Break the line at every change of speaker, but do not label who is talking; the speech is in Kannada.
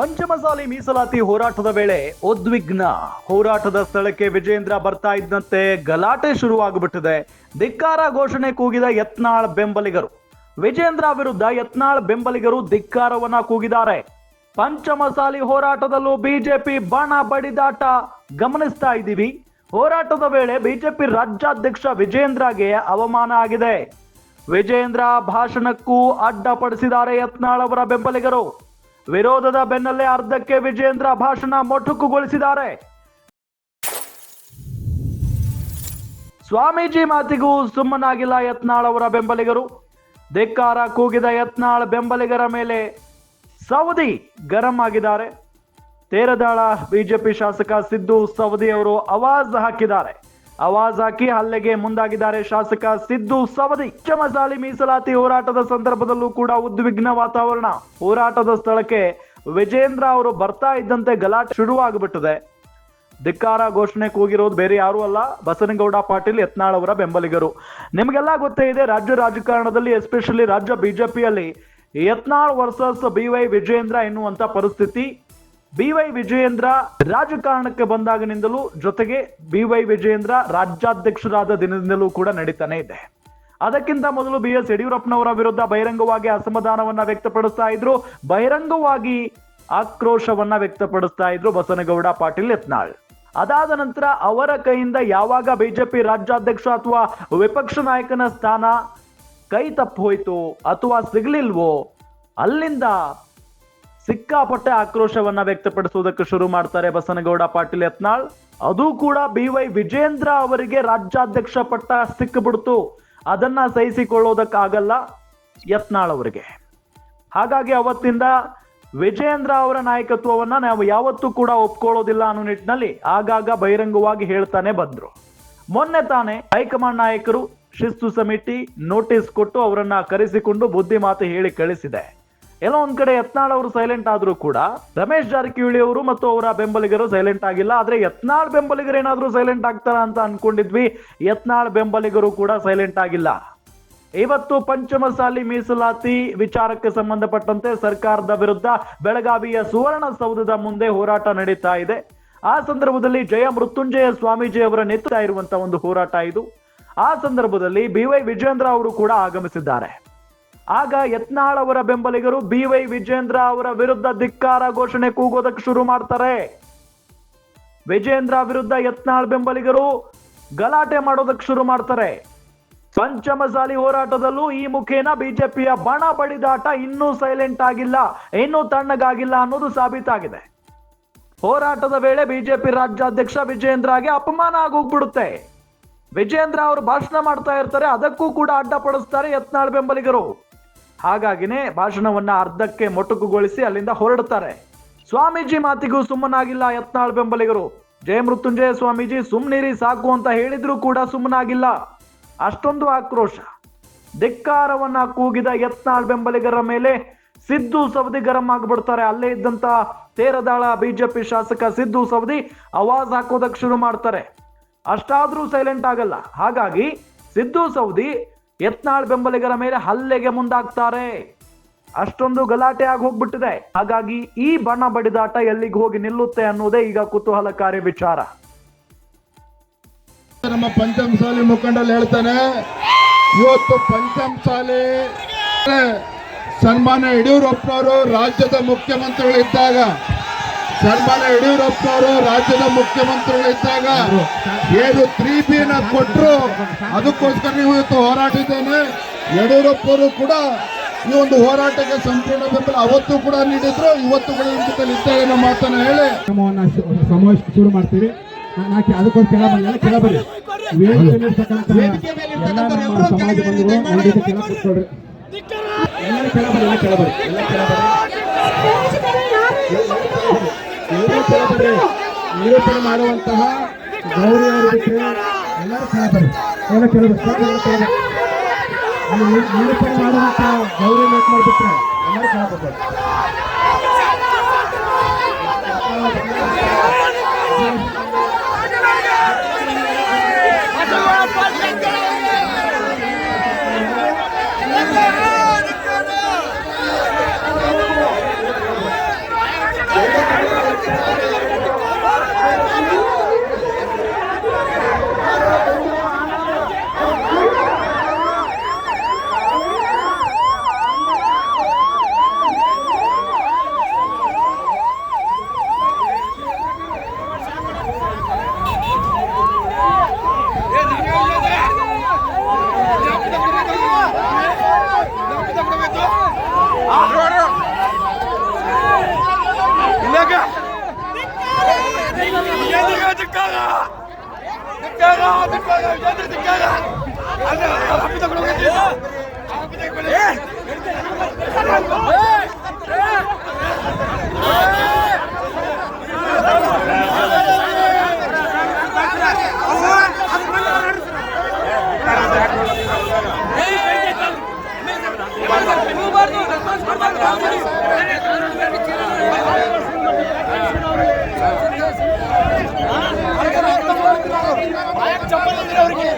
ಪಂಚಮಸಾಲಿ ಮೀಸಲಾತಿ ಹೋರಾಟದ ವೇಳೆ ಉದ್ವಿಗ್ನ. ಹೋರಾಟದ ಸ್ಥಳಕ್ಕೆ ವಿಜೇಂದ್ರ ಬರ್ತಾ ಇದ್ದಂತೆ ಗಲಾಟೆ ಶುರುವಾಗ್ಬಿಟ್ಟಿದೆ. ಧಿಕ್ಕಾರ ಘೋಷಣೆ ಕೂಗಿದ ಯತ್ನಾಳ್ ಬೆಂಬಲಿಗರು. ವಿಜೇಂದ್ರ ವಿರುದ್ಧ ಯತ್ನಾಳ್ ಬೆಂಬಲಿಗರು ಧಿಕ್ಕಾರವನ್ನ ಕೂಗಿದ್ದಾರೆ. ಪಂಚಮಸಾಲಿ ಹೋರಾಟದಲ್ಲೂ ಬಿಜೆಪಿ ಬಣ ಬಡಿದಾಟ ಗಮನಿಸ್ತಾ ಇದ್ದೀವಿ. ಹೋರಾಟದ ವೇಳೆ ಬಿಜೆಪಿ ರಾಜ್ಯಾಧ್ಯಕ್ಷ ವಿಜೇಂದ್ರಗೆ ಅವಮಾನ ಆಗಿದೆ. ವಿಜೇಂದ್ರ ಭಾಷಣಕ್ಕೂ ಅಡ್ಡಪಡಿಸಿದ್ದಾರೆ ಯತ್ನಾಳ್ ಅವರ ಬೆಂಬಲಿಗರು. ವಿರೋಧದ ಬೆನ್ನಲ್ಲೇ ಅರ್ಧಕ್ಕೆ ವಿಜೇಂದ್ರ ಭಾಷಣ ಮೊಟಕುಗೊಳಿಸಿದ್ದಾರೆ. ಸ್ವಾಮೀಜಿ ಮಾತಿಗೂ ಸುಮ್ಮನಾಗಿಲ್ಲ ಯತ್ನಾಳ್ ಅವರ ಬೆಂಬಲಿಗರು. ಧಿಕ್ಕಾರ ಕೂಗಿದ ಯತ್ನಾಳ್ ಬೆಂಬಲಿಗರ ಮೇಲೆ ಸೌದಿ ಗರಂ ಆಗಿದ್ದಾರೆ. ತೇರದಾಳ ಬಿಜೆಪಿ ಶಾಸಕ ಸಿದ್ದು ಸೌದಿ ಅವರು ಅವಾಜ್ ಹಾಕಿದ್ದಾರೆ. ಅವಾಜ್ ಹಾಕಿ ಹಲ್ಲೆಗೆ ಮುಂದಾಗಿದ್ದಾರೆ ಶಾಸಕ ಸಿದ್ದು ಸವದಿ. ಚಮಸಾಲಿ ಮೀಸಲಾತಿ ಹೋರಾಟದ ಸಂದರ್ಭದಲ್ಲೂ ಕೂಡ ಉದ್ವಿಗ್ನ ವಾತಾವರಣ. ಹೋರಾಟದ ಸ್ಥಳಕ್ಕೆ ವಿಜೇಂದ್ರ ಅವರು ಬರ್ತಾ ಇದ್ದಂತೆ ಗಲಾಟೆ ಶುರುವಾಗ್ಬಿಟ್ಟಿದೆ. ಧಿಕ್ಕಾರ ಘೋಷಣೆ ಕೂಗಿರೋದು ಬೇರೆ ಯಾರೂ ಅಲ್ಲ, ಬಸನಗೌಡ, ಪಾಟೀಲ್, ಯತ್ನಾಳ್ ಅವರ ಬೆಂಬಲಿಗರು. ನಿಮಗೆಲ್ಲ ಗೊತ್ತೇ ಇದೆ, ರಾಜ್ಯ ರಾಜಕಾರಣದಲ್ಲಿ ಎಸ್ಪೆಷಲಿ ರಾಜ್ಯ ಬಿಜೆಪಿಯಲ್ಲಿ, Yatnal versus B Y Vijayendra ಎನ್ನುವಂತ ಪರಿಸ್ಥಿತಿ. ಬಿ ವೈ ವಿಜಯೇಂದ್ರ ರಾಜಕಾರಣಕ್ಕೆ ಬಂದಾಗಿನಿಂದಲೂ ಜೊತೆಗೆ ಬಿ ವೈ ವಿಜಯೇಂದ್ರ ರಾಜ್ಯಾಧ್ಯಕ್ಷರಾದ ದಿನದಿಂದಲೂ ಕೂಡ ನಡೀತಾನೆ ಇದೆ. ಅದಕ್ಕಿಂತ ಮೊದಲು ಬಿ ಎಸ್ ಯಡಿಯೂರಪ್ಪನವರ ವಿರುದ್ಧ ಬಹಿರಂಗವಾಗಿ ಅಸಮಾಧಾನವನ್ನ ವ್ಯಕ್ತಪಡಿಸ್ತಾ ಇದ್ರು. ಬಹಿರಂಗವಾಗಿ ಆಕ್ರೋಶವನ್ನ ವ್ಯಕ್ತಪಡಿಸ್ತಾ ಇದ್ರು ಬಸನಗೌಡ, ಪಾಟೀಲ್, ಯತ್ನಾಳ್. ಅದಾದ ನಂತರ ಅವರ ಕೈಯಿಂದ ಯಾವಾಗ ಬಿಜೆಪಿ ರಾಜ್ಯಾಧ್ಯಕ್ಷ ಅಥವಾ ವಿಪಕ್ಷ ನಾಯಕನ ಸ್ಥಾನ ಕೈ ತಪ್ಪು ಹೋಯ್ತು ಅಥವಾ ಸಿಗ್ಲಿಲ್ವೋ, ಅಲ್ಲಿಂದ ಸಿಕ್ಕಾಪಟ್ಟೆ ಆಕ್ರೋಶವನ್ನ ವ್ಯಕ್ತಪಡಿಸುವುದಕ್ಕೆ ಶುರು ಮಾಡ್ತಾರೆ ಬಸನಗೌಡ ಪಾಟೀಲ್ ಯತ್ನಾಳ್. ಅದು ಕೂಡ ಬಿ ವೈ ವಿಜೇಂದ್ರ ಅವರಿಗೆ ರಾಜ್ಯಾಧ್ಯಕ್ಷ ಪಟ್ಟ ಸಿಕ್ಕಿಬಿಡ್ತು. ಅದನ್ನ ಸಹಿಸಿಕೊಳ್ಳೋದಕ್ಕಾಗಲ್ಲ ಯತ್ನಾಳ್ ಅವರಿಗೆ. ಹಾಗಾಗಿ ಅವತ್ತಿಂದ ವಿಜೇಂದ್ರ ಅವರ ನಾಯಕತ್ವವನ್ನ ನಾವು ಯಾವತ್ತೂ ಕೂಡ ಒಪ್ಕೊಳ್ಳೋದಿಲ್ಲ ಅನ್ನೋ ನಿಟ್ಟಿನಲ್ಲಿ ಆಗಾಗ ಬಹಿರಂಗವಾಗಿ ಹೇಳ್ತಾನೆ ಬಂದ್ರು. ಮೊನ್ನೆ ತಾನೇ ಹೈಕಮಾಂಡ್ ನಾಯಕರು ಶಿಸ್ತು ಸಮಿತಿ ನೋಟಿಸ್ ಕೊಟ್ಟು ಅವರನ್ನ ಕರೆಸಿಕೊಂಡು ಬುದ್ಧಿ ಮಾತು ಹೇಳಿ ಕಳಿಸಿದೆ. ಎಲ್ಲೋ ಒಂದ್ ಕಡೆ ಯತ್ನಾಳ್ ಅವರು ಸೈಲೆಂಟ್ ಆದ್ರೂ ಕೂಡ, ರಮೇಶ್ ಜಾರಕಿಹೊಳಿ ಅವರು ಮತ್ತು ಅವರ ಬೆಂಬಲಿಗರು ಸೈಲೆಂಟ್ ಆಗಿಲ್ಲ. ಆದ್ರೆ ಯತ್ನಾಳ್ ಬೆಂಬಲಿಗರು ಏನಾದ್ರೂ ಸೈಲೆಂಟ್ ಆಗ್ತಾರ ಅಂತ ಅನ್ಕೊಂಡಿದ್ವಿ. ಯತ್ನಾಳ್ ಬೆಂಬಲಿಗರು ಕೂಡ ಸೈಲೆಂಟ್ ಆಗಿಲ್ಲ. ಇವತ್ತು ಪಂಚಮಸಾಲಿ ಮೀಸಲಾತಿ ವಿಚಾರಕ್ಕೆ ಸಂಬಂಧಪಟ್ಟಂತೆ ಸರ್ಕಾರದ ವಿರುದ್ಧ ಬೆಳಗಾವಿಯ ಸುವರ್ಣಸೌಧದ ಮುಂದೆ ಹೋರಾಟ ನಡೀತಾ ಇದೆ. ಆ ಸಂದರ್ಭದಲ್ಲಿ ಜಯ ಮೃತ್ಯುಂಜಯ ಸ್ವಾಮೀಜಿ ಅವರ ನೇತೃತ್ವ ಇರುವಂತಹ ಒಂದು ಹೋರಾಟ ಇದು. ಆ ಸಂದರ್ಭದಲ್ಲಿ ಬಿ ವೈ ವಿಜೇಂದ್ರ ಅವರು ಕೂಡ ಆಗಮಿಸಿದ್ದಾರೆ. ಆಗ ಯತ್ನಾಳ್ ಅವರ ಬೆಂಬಲಿಗರು ಬಿ ವೈ ವಿಜೇಂದ್ರ ಅವರ ವಿರುದ್ಧ ಧಿಕ್ಕಾರ ಘೋಷಣೆ ಕೂಗೋದಕ್ಕೆ ಶುರು ಮಾಡ್ತಾರೆ. ವಿಜೇಂದ್ರ ವಿರುದ್ಧ ಯತ್ನಾಳ್ ಬೆಂಬಲಿಗರು ಗಲಾಟೆ ಮಾಡೋದಕ್ಕೆ ಶುರು ಮಾಡ್ತಾರೆ. ಪಂಚಮಸಾಲಿ ಹೋರಾಟದಲ್ಲೂ ಈ ಮುಖೇನ ಬಿಜೆಪಿಯ ಬಣ ಬಡಿದಾಟ ಇನ್ನೂ ಸೈಲೆಂಟ್ ಆಗಿಲ್ಲ, ಇನ್ನೂ ತಣ್ಣಗಾಗಿಲ್ಲ ಅನ್ನೋದು ಸಾಬೀತಾಗಿದೆ. ಹೋರಾಟದ ವೇಳೆ ಬಿಜೆಪಿ ರಾಜ್ಯಾಧ್ಯಕ್ಷ ವಿಜೇಂದ್ರಗೆ ಅಪಮಾನ ಆಗೋಗ್ಬಿಡುತ್ತೆ. ವಿಜೇಂದ್ರ ಅವರು ಭಾಷಣ ಮಾಡ್ತಾ ಇರ್ತಾರೆ, ಅದಕ್ಕೂ ಕೂಡ ಅಡ್ಡಪಡಿಸ್ತಾರೆ ಯತ್ನಾಳ್ ಬೆಂಬಲಿಗರು. ಹಾಗಾಗಿನೇ ಭಾಷಣವನ್ನ ಅರ್ಧಕ್ಕೆ ಮೊಟಕುಗೊಳಿಸಿ ಅಲ್ಲಿಂದ ಹೊರಡ್ತಾರೆ ಸ್ವಾಮೀಜಿ ಮಾತಿಗೂ ಸುಮ್ಮನಾಗಿಲ್ಲ ಯತ್ನಾಳ್ ಬೆಂಬಲಿಗರು. ಜಯ ಮೃತ್ಯುಂಜಯ ಸ್ವಾಮೀಜಿ ಸುಮ್ನಿರಿ ಸಾಕು ಅಂತ ಹೇಳಿದ್ರು ಕೂಡ ಸುಮ್ಮನಾಗಿಲ್ಲ. ಅಷ್ಟೊಂದು ಆಕ್ರೋಶ. ಧಿಕ್ಕಾರವನ್ನ ಕೂಗಿದ ಯತ್ನಾಳ್ ಬೆಂಬಲಿಗರ ಮೇಲೆ ಸಿದ್ದು ಸವದಿ ಗರಂ ಆಗ್ಬಿಡ್ತಾರೆ. ಅಲ್ಲೇ ಇದ್ದಂತ ತೇರದಾಳ ಬಿಜೆಪಿ ಶಾಸಕ ಸಿದ್ದು ಸವದಿ ಅವಾಜ್ ಹಾಕೋದಕ್ಕೆ ಶುರು ಮಾಡ್ತಾರೆ. ಅಷ್ಟಾದ್ರೂ ಸೈಲೆಂಟ್ ಆಗಲ್ಲ. ಹಾಗಾಗಿ ಸಿದ್ದು ಸೌದಿ ಯತ್ನಾಳ್ ಬೆಂಬಲಿಗರ ಮೇಲೆ ಹಲ್ಲೆಗೆ ಮುಂದಾಗ್ತಾರೆ. ಅಷ್ಟೊಂದು ಗಲಾಟೆ ಆಗಿ ಹೋಗ್ಬಿಟ್ಟಿದೆ. ಹಾಗಾಗಿ ಈ ಬಣ್ಣ ಬಡಿದಾಟ ಎಲ್ಲಿಗೆ ಹೋಗಿ ನಿಲ್ಲುತ್ತೆ ಅನ್ನೋದೇ ಈಗ ಕುತೂಹಲಕಾರಿ ವಿಚಾರ.
ನಮ್ಮ ಪಂಚಮಸಾಲಿ ಮುಖಂಡಲ್ಲಿ ಹೇಳ್ತಾನೆ, ಇವತ್ತು ಪಂಚಮಸಾಲಿ ಸನ್ಮಾನ ಯಡಿಯೂರಪ್ಪನವರು ರಾಜ್ಯದ ಮುಖ್ಯಮಂತ್ರಿಗಳಿದ್ದಾಗ ಸನ್ಮಾನ್ಯ ಯಡಿಯೂರಪ್ಪನವರು ರಾಜ್ಯದ ಮುಖ್ಯಮಂತ್ರಿಗಳಿದ್ದಾಗ ಏನು ತ್ರೀ ಬಿ ನ ಕೊಟ್ಟರು ಅದಕ್ಕೋಸ್ಕರ ನೀವು ಇವತ್ತು ಹೋರಾಟಿದ್ದೇನೆ ಯಡಿಯೂರಪ್ಪರು ಕೂಡ ಈ ಒಂದು ಹೋರಾಟಕ್ಕೆ ಸಂಪೂರ್ಣ ಬೆಂಬಲ ಅವತ್ತು ಕೂಡ ನೀಡಿದ್ರು. ಇವತ್ತು ಕೂಡ ನಿಮ್ಮ ಇದ್ದೇವೆ ಅನ್ನೋ ಮಾತನ್ನ ಹೇಳಿ.
ಸಮಾವೇಶ ಶುರು ಮಾಡ್ತೀವಿ. ಅದಕ್ಕೋಸ್ಕರ ಕೆಳ ಬಂದ ಎಲ್ಲ ನಮ್ಮ ಸಮಾಜ ಬಂಧುಗಳು ಕೂತ್ಕೊಳ್ರಿ ಎಲ್ಲ ಎಲ್ಲ ಕೆಳ ನಿರೂಪಣೆ ಮಾಡುವಂತಹ ಗೌರಿ ಅವರು ಬಿಟ್ಟರೆ ಎಲ್ಲರೂ ಕೆಳ ಎಲ್ಲ ಕೆಳ ಬರ್ರಿ ಸ್ವಲ್ಪ ಎಲ್ಲ ಕೆಳ ಬರ್ರಿ ಅಲ್ಲಿ ನಿ- ನಿರೂಪಣೆ ಮಾಡುವಂತಹ ಗೌರಿ ಮಾತು ಮಾಡಿಬಿಟ್ರೆ ಎಲ್ಲರೂ ಕೆಳ அந்த அவருக்கு